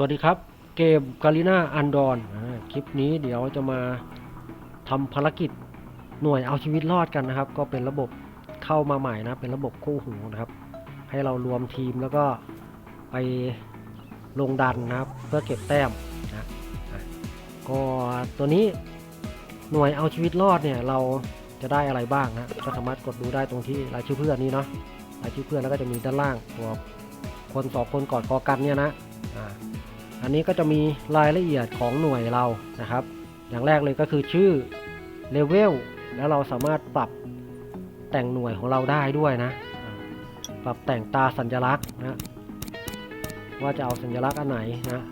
สวัสดีครับ เกมกาลิน่าอันดอนคลิปนี้เดี๋ยวจะมาทำภารกิจหน่วยเอาชีวิตรอดกันนะครับ ก็เป็นระบบเข้ามาใหม่นะ เป็นระบบคู่หูนะครับ ให้เรารวมทีมแล้วก็ไปลงดันนะครับ เพื่อเก็บแต้มนะอะก็ตัวนี้หน่วยเอาชีวิตรอดเนี่ยเราจะได้อะไรบ้างนะก็สามารถกดดูได้ตรงที่รายชื่อเพื่อนนี้เนาะรายชื่อเพื่อนแล้วก็จะมีด้านล่างตัวคนสองคนกอดคอกันเนี่ยนะอ่า อันนี้ก็จะมีรายละเอียดของหน่วยเรานะครับ อย่างแรกเลยก็คือชื่อเลเวลแล้วเราสามารถปรับแต่งหน่วยของเราได้ด้วยนะ ปรับแต่งตาสัญลักษณ์นะว่าจะเอาสัญลักษณ์อันไหนนะ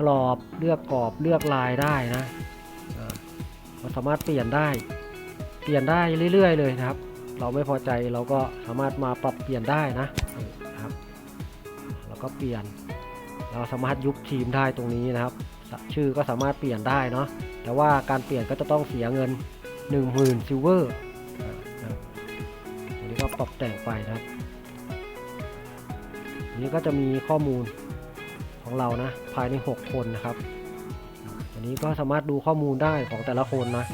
กรอบเลือกกรอบเลือกลายได้นะเราสามารถเปลี่ยนได้ เปลี่ยนได้เรื่อย ๆ เลยนะครับ เราไม่พอใจเราก็สามารถมาปรับเปลี่ยนได้นะนี่นะครับ แล้วก็เปลี่ยน เราสามารถยุบทีมได้ตรงนี้นะครับ ชื่อก็สามารถเปลี่ยนได้เนาะแต่ว่าการเปลี่ยนก็จะต้องเสียเงิน 10,000ซิลเวอร์อันนี้ก็ปรับแต่งไปนะครับอันนี้ก็จะมีข้อมูลของเรานะภายใน 6 คนนะครับอันนี้ก็สามารถดูข้อมูลได้ของแต่ละคนนะ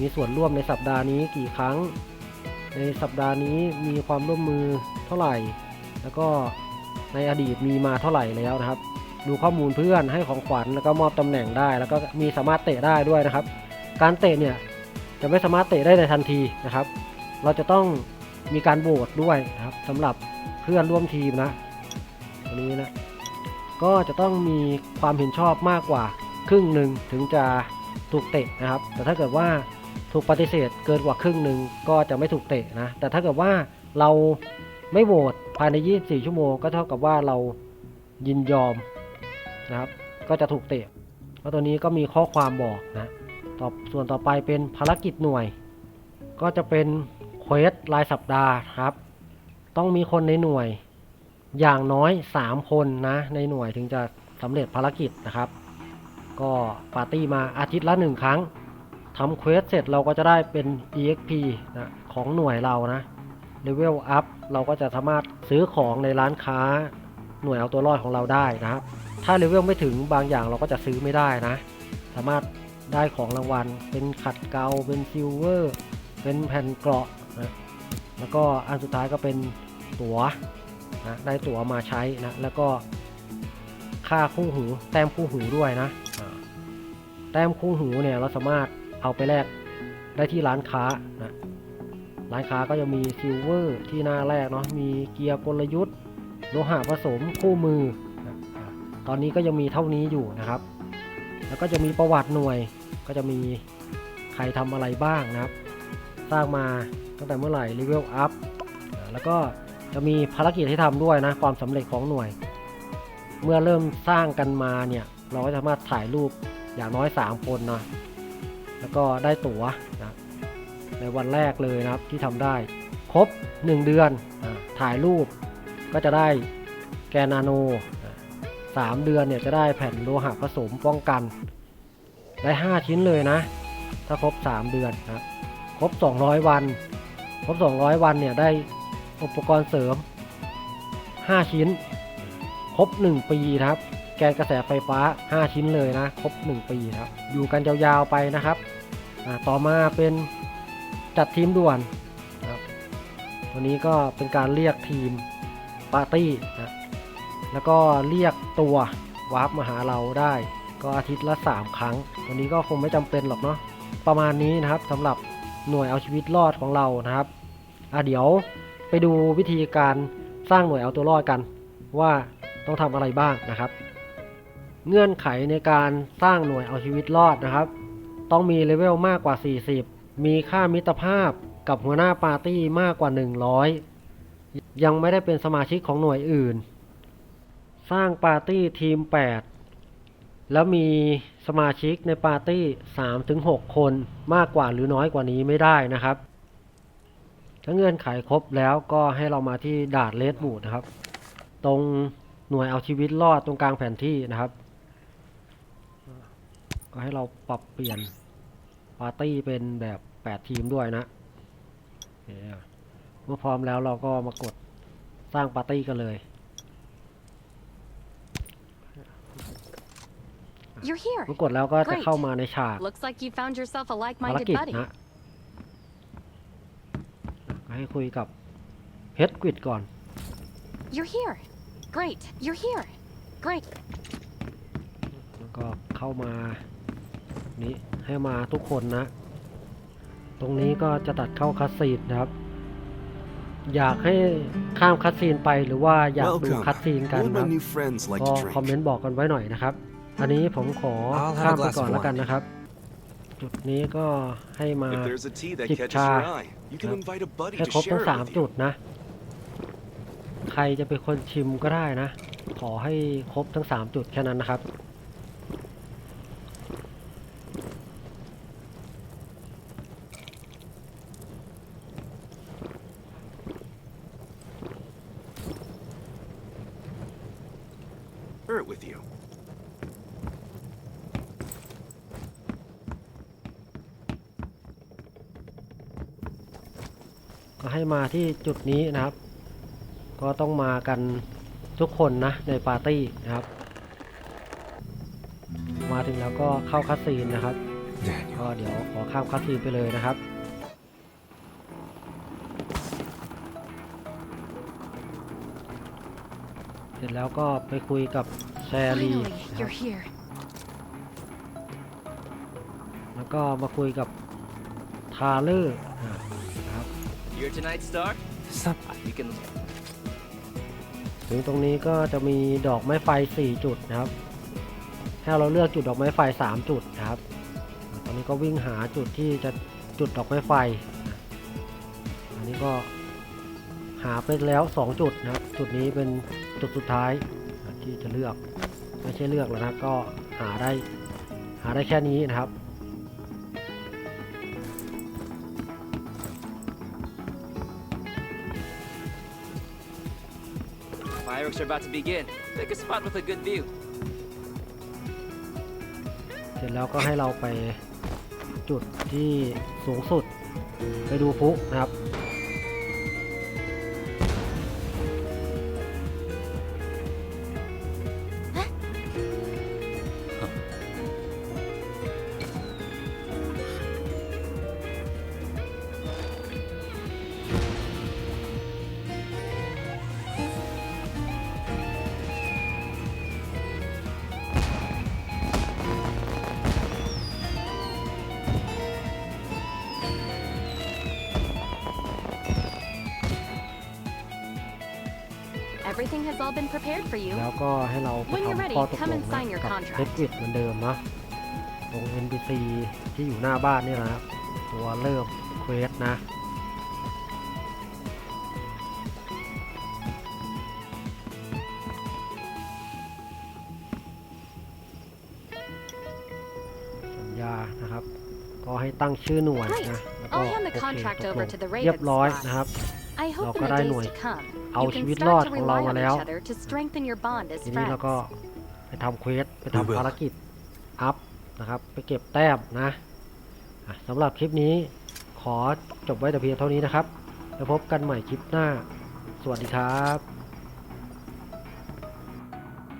มีส่วนร่วมในสัปดาห์นี้กี่ครั้ง ในสัปดาห์นี้มีความร่วมมือเท่าไหร่ แล้วก็ในอดีตมีมาเท่าไหร่แล้วนะครับ ดูข้อมูลเพื่อนให้ของขวัญแล้วก็มอบตำแหน่งได้ แล้วก็มีสามารถเตะได้ด้วยนะครับ การเตะเนี่ยจะไม่สามารถเตะได้ในทันทีนะครับ เราจะต้องมีการโหวตด้วยนะครับสำหรับเพื่อนร่วมทีมนะอันนี้นะก็จะต้องมีความเห็นชอบมากกว่าครึ่งหนึ่งถึงจะถูกเตะนะครับ แต่ถ้าเกิดว่าถูกปฏิเสธเกินกว่าครึ่งหนึ่งก็จะไม่ถูกเตะนะ แต่ถ้าเกิดว่าเราไม่โหวตภายใน 24 ชั่วโมง ก็เท่ากับว่าเรายินยอม นะครับ ก็จะถูกเตะแล้วตัวนี้ก็มีข้อความบอกนะต่อส่วนต่อไปเป็นภารกิจหน่วย ก็จะเป็นเควสรายสัปดาห์ครับ ต้องมีคนในหน่วย อย่างน้อย 3 คนนะ ในหน่วยถึงจะสำเร็จภารกิจนะครับ ก็ปาร์ตี้มาอาทิตย์ละหนึ่งครั้งทำเควสเสร็จเราก็จะได้เป็น EXP นะของหน่วยเรานะเลเวลอัพเราก็จะสามารถซื้อของในร้านค้าหน่วยเอาตัวรอดของเราได้นะครับ ถ้าเลเวลไม่ถึงบางอย่างเราก็จะซื้อไม่ได้นะ สามารถได้ของรางวัล เป็นขัดเกลาเป็นซิลเวอร์ เป็นแผ่นเกราะนะแล้วก็อันสุดท้ายก็เป็นตั๋วนะได้ตั๋วมาใช้นะ แล้วก็ค่าคู่หูแต้มคู่หูด้วยนะแต้มคู่หูเนี่ยเราสามารถเอาไปแลกได้ที่ร้านค้านะร้านค้าก็จะมีซิลเวอร์ที่หน้าแรกเนาะมีเกียร์กลยุทธ์โลหะผสมคู่มือ ตอนนี้ก็ยังมีเท่านี้อยู่นะครับ แล้วก็จะมีประวัติหน่วย ก็จะมีใครทำอะไรบ้างนะครับ สร้างมาตั้งแต่เมื่อไหร่เลเวลอัพแล้วก็จะมีภารกิจให้ทำด้วยนะความสำเร็จของหน่วย เมื่อเริ่มสร้างกันมาเนี่ยเราก็สามารถถ่ายรูปอย่างน้อย 3 คนนะแล้วก็ได้ตั๋วนะในวันแรกเลยนะครับที่ทำได้ครบ 1 เดือนถ่ายรูปก็จะได้แกนาโน อ่าสามเดือนเนี่ยจะได้แผ่นโลหะผสมป้องกัน ได้ 5 ชิ้นเลยนะ ถ้าครบ 3 เดือนนะครบ 200 วัน ครบ 200 วันเนี่ยได้อุปกรณ์เสริม 5 ชิ้น ครบ 1 ปีนะครับ แกนกระแสไฟฟ้า 5 ชิ้นเลยนะ ครบ 1 ปีครับ อยู่กันยาวๆไปนะครับ ต่อมาเป็นจัดทีมด่วนนะตัวนี้ก็เป็นการเรียกทีมปาร์ตี้นะ แล้วก็เรียกตัววาร์ปมาหาเราได้ ก็อาทิตย์ละ 3 ครั้งตัวนี้ก็คงไม่จำเป็นหรอกเนาะประมาณนี้นะครับสำหรับหน่วยเอาชีวิตรอดของเรานะครับอะเดี๋ยวไปดูวิธีการสร้างหน่วยเอาตัวรอดกัน ว่าต้องทำอะไรบ้างนะครับ เงื่อนไขในการสร้างหน่วยเอาชีวิตรอดนะครับ ต้องมีเลเวลมากกว่า 40 มีค่ามิตรภาพกับหัวหน้าปาร์ตี้มากกว่า 100 ยังไม่ได้เป็นสมาชิกของหน่วยอื่น สร้างปาร์ตี้ทีม 8 แล้วมีสมาชิกในปาร์ตี้ 3-6 คนมากกว่าหรือน้อยกว่านี้ไม่ได้นะครับ ถ้าเงื่อนไขครบแล้วก็ให้เรามาที่ดานเลดบูดนะครับ ตรงหน่วยเอาชีวิตรอดตรงกลางแผนที่นะครับ ก็ให้เราปรับเปลี่ยนปาร์ตี้เป็นแบบ 8 ทีมด้วยนะเมื่อพร้อมแล้วเราก็มากดสร้างปาร์ตี้กันเลย You're here. เมื่อกดแล้วก็จะ Great. เข้ามาในฉาก Looks like you found yourself a ภาร like-minded กิจ buddy. นะก็ให้คุยกับเพชรกริดก่อน You're here. Great. You're here. Great. แล้วก็เข้ามานี้ให้มาทุกคนนะ ตรงนี้ก็จะตัดเข้าคัสซีนนะครับ อยากให้ข้ามคัสซีนไปหรือว่าอยากดู Welcome. คัสซีนกัน All นะค my รับ new friends like ก็ to คอมเมน drink. ต์บอกกันไว้หน่อยนะครับ อันนี้ผมขอ I'll have ข้าม a ไป glass ก่อน of แล้วกัน wine. นะครับ จุดนี้ก็ให้มา If there's a tea that Chip catches cha. your eye, you can Yep. invite a buddy ให้ to ครบทั้ง share สาม it with จุ you. ดนะ ใครจะเป็นคนชิมก็ได้นะ ขอให้ครบทั้งสามจุดแค่นั้นนะครับ Share it with you. ก็ให้มาที่จุดนี้นะครับ ก็ต้องมากันทุกคนนะในปาร์ตี้นะครับ มาถึงแล้วก็เข้าคัสซีนนะครับก็เดี๋ยวขอข้ามคัสซีนไปเลยนะครับเสร็จแล้วก็ไปคุยกับแชรีนะครับแล้วก็มาคุยกับทาเลอร์ You're tonight's star? Stop. You can ถึงตรงนี้ก็จะมีดอกไม้ไฟ 4 จุดนะครับให้เราเลือกจุดดอกไม้ไฟ 3 จุดนะครับ ตอนนี้ก็วิ่งหาจุดที่จะจุดดอกไม้ไฟนะอันนี้ก็หาไปแล้ว 2 จุดนะครับ จุดนี้เป็นจุดสุดท้ายนะที่จะเลือก ไม่ใช่เลือกแล้วนะ ก็หาได้หาได้แค่นี้นะครับ fireworks are about to begin. Pick a spot with a good view. เสร็จแล้วก็ให้เราไปจุดที่สูงสุดไปดูพลุนะครับ Everything has all been prepared for you. แล้วก็ให้เราไป When you're ทำ ready, ข้อตก come ลง and นะ sign your กับ contract. เพชรวิดเหมือนเดิมนะตรง NPC ที่อยู่หน้าบ้านนี่นะครับตัวเริ่มเควสนะ สัญญานะครับ ก็ให้ตั้งชื่อหน่วย Great. นะ แล้วก็ I'll hand the โอเค contract ตกล over ง to the Raven เรียบร้อย squad. นะครับ I hope in the เราก็ได้หน่วย days to come, เอา you ชี can วิตรอด start to ของเรา rely มา on แล้ว each other to strengthen your bond as ทีนี้เรา friends. ก็ไปทำเควสไป We ทำ will. ภารกิจอัพนะครับไปเก็บแต้มนะอะสำหรับคลิปนี้ขอจบไว้แต่เพียงเท่านี้นะครับ แล้วพบกันใหม่คลิปหน้า สวัสดีครับ